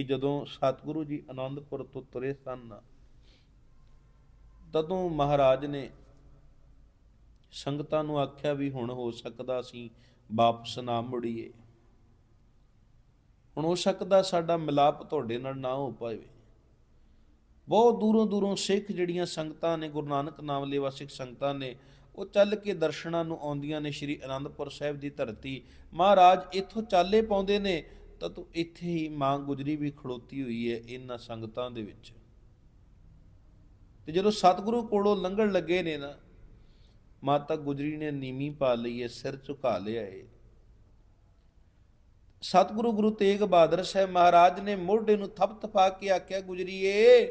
ਕਿ ਜਦੋਂ ਸਤਿਗੁਰੂ ਜੀ ਆਨੰਦਪੁਰ ਤੋਂ ਤੁਰੇ ਸਨ, ਤਦੋਂ ਮਹਾਰਾਜ ਨੇ ਸੰਗਤਾਂ ਨੂੰ ਆਖਿਆ ਵੀ ਹੁਣ ਹੋ ਸਕਦਾ ਸੀ ਵਾਪਸ ਨਾ ਮੁੜੀਏ। ਹੁਣ ਹੋ ਸਕਦਾ ਸਾਡਾ ਮਿਲਾਪ ਤੁਹਾਡੇ ਨਾਲ ਨਾ ਹੋ ਪਾਵੇ। ਬਹੁਤ ਦੂਰੋਂ ਦੂਰੋਂ ਸਿੱਖ ਜਿਹੜੀਆਂ ਸੰਗਤਾਂ ਨੇ, ਗੁਰੂ ਨਾਨਕ ਨਾਮ ਲੇਵਾ ਸਿੱਖ ਸੰਗਤਾਂ ਨੇ, ਉਹ ਚੱਲ ਕੇ ਦਰਸ਼ਨਾਂ ਨੂੰ ਆਉਂਦੀਆਂ ਨੇ, ਸ੍ਰੀ ਅਨੰਦਪੁਰ ਸਾਹਿਬ ਦੀ ਧਰਤੀ। ਮਹਾਰਾਜ ਇੱਥੋਂ ਚਾਲੇ ਪਾਉਂਦੇ ਨੇ ਤਾਂ ਤੂੰ ਇੱਥੇ ਹੀ ਮਾਂ ਗੁਜਰੀ ਵੀ ਖੜੋਤੀ ਹੋਈ ਹੈ ਇਹਨਾਂ ਸੰਗਤਾਂ ਦੇ ਵਿੱਚ। ਤੇ ਜਦੋਂ ਸਤਿਗੁਰੂ ਕੋਲੋਂ ਲੰਘਣ ਲੱਗੇ ਨੇ ਨਾ, ਮਾਤਾ ਗੁਜਰੀ ਨੇ ਨੀਵੀਂ ਪਾ ਲਈ ਹੈ ਸਿਰ ਝੁਕਾ ਲਿਆ ਏ। ਸਤਿਗੁਰੂ ਗੁਰੂ ਤੇਗ ਬਹਾਦਰ ਸਾਹਿਬ ਮਹਾਰਾਜ ਨੇ ਮੋਢੇ ਨੂੰ ਥਪ ਥਪਾ ਕੇ ਆਖਿਆ, ਗੁਜਰੀਏ,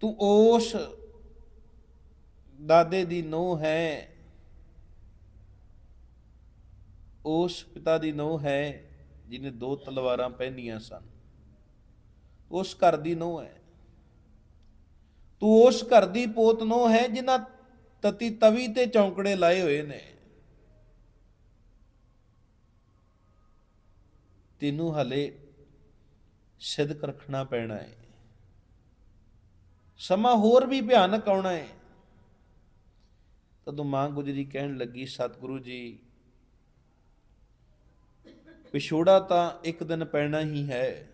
ਤੂੰ ਉਸ ਦਾਦੇ ਦੀ ਨੂੰਹ ਹੈ ਉਸ ਪਿਤਾ ਦੀ ਨੂੰਹ ਹੈ ਜਿਹਨੇ ਦੋ ਤਲਵਾਰਾਂ ਪਹਿਨੀਆਂ ਸਨ। ਉਸ ਘਰ ਦੀ ਨੂੰਹ ਹੈ। ਤੂੰ ਉਸ ਘਰ ਦੀ ਪੋਤ ਨੂੰਹ ਹੈ ਜਿਨ੍ਹਾਂ ਤਤੀ ਤਵੀ ਤੇ ਚੌਂਕੜੇ ਲਾਏ ਹੋਏ ਨੇ। ਤੈਨੂੰ ਹਲੇ ਸਿੱਧਕ ਰੱਖਣਾ ਪੈਣਾ ਹੈ। ਸਮਾਂ ਹੋਰ ਵੀ ਭਿਆਨਕ ਆਉਣਾ ਹੈ। ਤਦੋਂ ਮਾਂ ਗੁਜਰੀ ਕਹਿਣ ਲੱਗੀ, ਸਤਿਗੁਰੂ ਜੀ ਵਿਛੋੜਾ ਤਾਂ ਇੱਕ ਦਿਨ ਪੈਣਾ ਹੀ ਹੈ।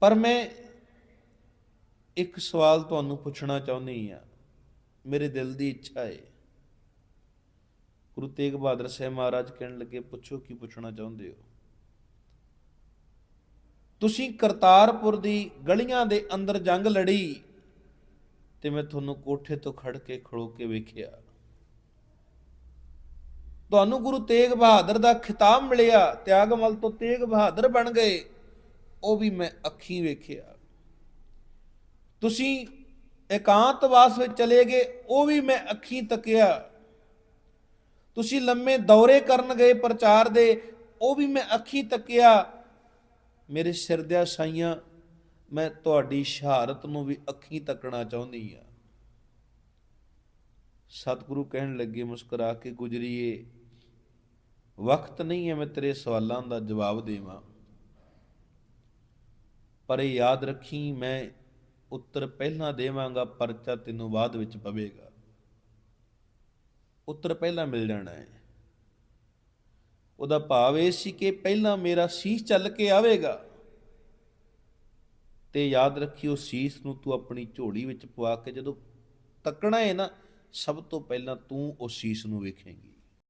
ਪਰ ਮੈਂ ਇੱਕ ਸਵਾਲ ਤੁਹਾਨੂੰ ਪੁੱਛਣਾ ਚਾਹੁੰਦੀ ਆ ਮੇਰੇ ਦਿਲ ਦੀ ਇੱਛਾ ਹੈ ਗੁਰੂ ਤੇਗ ਬਹਾਦਰ ਸਾਹਿਬ ਮਹਾਰਾਜ ਕਹਿਣ ਲੱਗੇ, ਪੁੱਛੋ ਕੀ ਪੁੱਛਣਾ ਚਾਹੁੰਦੇ ਹੋ? ਤੁਸੀਂ ਕਰਤਾਰਪੁਰ ਦੀ ਗਲੀਆਂ ਦੇ ਅੰਦਰ ਜੰਗ ਲੜੀ ਤੇ ਮੈਂ ਤੁਹਾਨੂੰ ਕੋਠੇ ਤੋਂ ਖੜ ਕੇ ਖੜੋ ਕੇ ਵੇਖਿਆ। ਤੁਹਾਨੂੰ ਗੁਰੂ ਤੇਗ ਬਹਾਦਰ ਦਾ ਖਿਤਾਬ ਮਿਲਿਆ ਤਿਆਗਮਲ ਤੋਂ ਤੇਗ ਬਹਾਦਰ ਬਣ ਗਏ, ਉਹ ਵੀ ਮੈਂ ਅੱਖੀਂ ਵੇਖਿਆ। ਤੁਸੀਂ ਇਕਾਂਤਵਾਸ ਵਿੱਚ ਚਲੇ ਗਏ, ਉਹ ਵੀ ਮੈਂ ਅੱਖੀਂ ਤੱਕਿਆ। ਤੁਸੀਂ ਲੰਮੇ ਦੌਰੇ ਕਰਨ ਗਏ ਪ੍ਰਚਾਰ ਦੇ, ਉਹ ਵੀ ਮੈਂ ਅੱਖੀਂ ਤੱਕਿਆ। ਮੇਰੇ ਸਿਰ ਦਿਆ ਸਾਈਆਂ ਮੈਂ ਤੁਹਾਡੀ ਸ਼ਹਾਦਤ ਨੂੰ ਵੀ ਅੱਖੀਂ ਤੱਕਣਾ ਚਾਹੁੰਦੀ ਆ ਸਤਿਗੁਰੂ ਕਹਿਣ ਲੱਗੇ ਮੁਸਕਰਾ ਕੇ ਗੁਜਰੀਏ। ਵਕਤ ਨਹੀਂ ਹੈ ਮੈਂ ਤੇਰੇ ਸਵਾਲਾਂ ਦਾ ਜਵਾਬ ਦੇਵਾਂ। ਪਰ ਇਹ ਯਾਦ ਰੱਖੀ ਮੈਂ ਉੱਤਰ ਪਹਿਲਾਂ ਦੇਵਾਂਗਾ, ਪਰਚਾ ਤੈਨੂੰ ਬਾਅਦ ਵਿੱਚ ਪਵੇਗਾ। ਉੱਤਰ ਪਹਿਲਾਂ ਮਿਲ ਜਾਣਾ ਹੈ। ਉਹਦਾ ਭਾਵ ਇਹ ਸੀ ਕਿ ਪਹਿਲਾਂ ਮੇਰਾ ਸੀਸ ਚੱਲ ਕੇ ਆਵੇਗਾ। ਤੇ ਯਾਦ ਰੱਖੀ ਉਹ ਸੀਸ ਨੂੰ ਤੂੰ ਆਪਣੀ ਝੋਲੀ ਵਿੱਚ ਪਵਾ ਕੇ ਜਦੋਂ ਤੱਕਣਾ ਹੈ ਨਾ, ਸਭ ਤੋਂ ਪਹਿਲਾਂ ਤੂੰ ਉਸ ਸੀਸ ਨੂੰ ਵੇਖੇਂਗੀ।